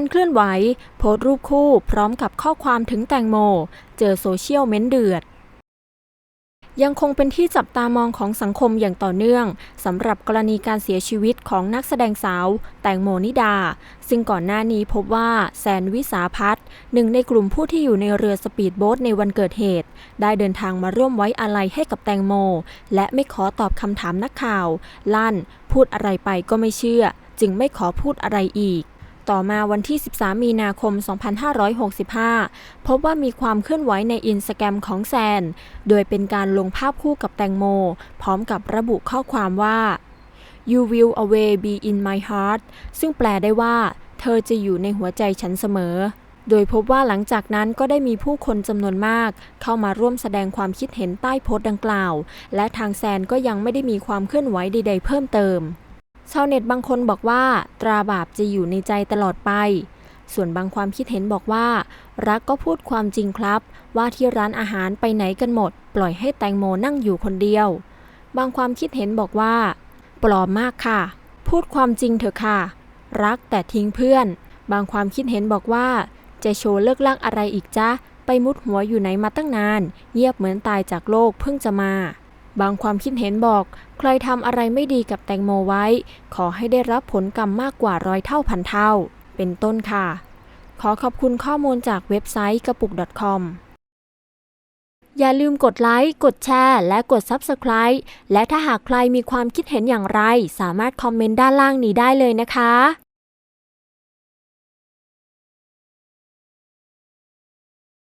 นเคลื่อนไหว โพสต์รูปคู่พร้อมกับข้อความถึงแตงโม เจอโซเชียลเม้นเดือด ยังคงเป็นที่จับตามองของสังคมอย่างต่อเนื่องสำหรับกรณีการเสียชีวิตของนักแสดงสาว แตงโมนิดา ซึ่งก่อนหน้านี้พบว่าแซนวิสาพัฒน์หนึ่งในกลุ่มผู้ที่อยู่ในเรือสปีดโบ๊ทในวันเกิดเหตุ ได้เดินทางมาร่วมไว้อาลัยให้กับแตงโม และไม่ขอตอบคำถามนักข่าว ลั่น พูดอะไรไปก็ไม่เชื่อ จึงไม่ขอพูดอะไรอีก ต่อมาวันที่ 13 มีนาคม 2565 พบว่ามีความเคลื่อนไหวในอินสตาแกรมของแซน โดยเป็นการลงภาพคู่กับแตงโม พร้อมกับระบุข้อความว่า you will always be in my heart ซึ่งแปลได้ว่า เธอจะอยู่ในหัวใจฉันเสมอ โดยพบว่าหลังจากนั้นก็ได้มีผู้คนจำนวนมาก เข้ามาร่วมแสดงความคิดเห็นใต้โพสต์ดังกล่าว และทางแซนก็ยังไม่ได้มีความเคลื่อนไหวใดๆเพิ่มเติม ชาวเน็ตบางคนบอกว่า ตราบาปจะอยู่ในใจตลอดไป ส่วนบางความคิดเห็นบอกว่า รักก็พูดความจริงครับ ว่าที่ร้านอาหารไปไหนกันหมด ปล่อยให้แตงโมนั่งอยู่คนเดียว บางความคิดเห็นบอกว่า ปลอมมากค่ะ พูดความจริงเถอะค่ะ รักแต่ทิ้งเพื่อน บางความคิดเห็นบอกว่า จะโชว์เลิกลักอะไรอีกจ๊ะไปมุดหัวอยู่ไหนมาตั้งนาน เงียบเหมือนตายจากโลกเพิ่งจะมา บางความคิดเห็นบอก ใครทำอะไรไม่ดีกับแตงโมไว้ ขอให้ได้รับผลกรรมมากกว่าร้อยเท่าพันเท่า เป็นต้นค่ะ ขอขอบคุณข้อมูลจากเว็บไซต์กระปุก .com อย่าลืมกดไลค์ กดแชร์ และกด Subscribe และถ้าหากใครมีความคิดเห็นอย่างไร สามารถคอมเมนต์ด้านล่างนี้ได้เลยนะคะ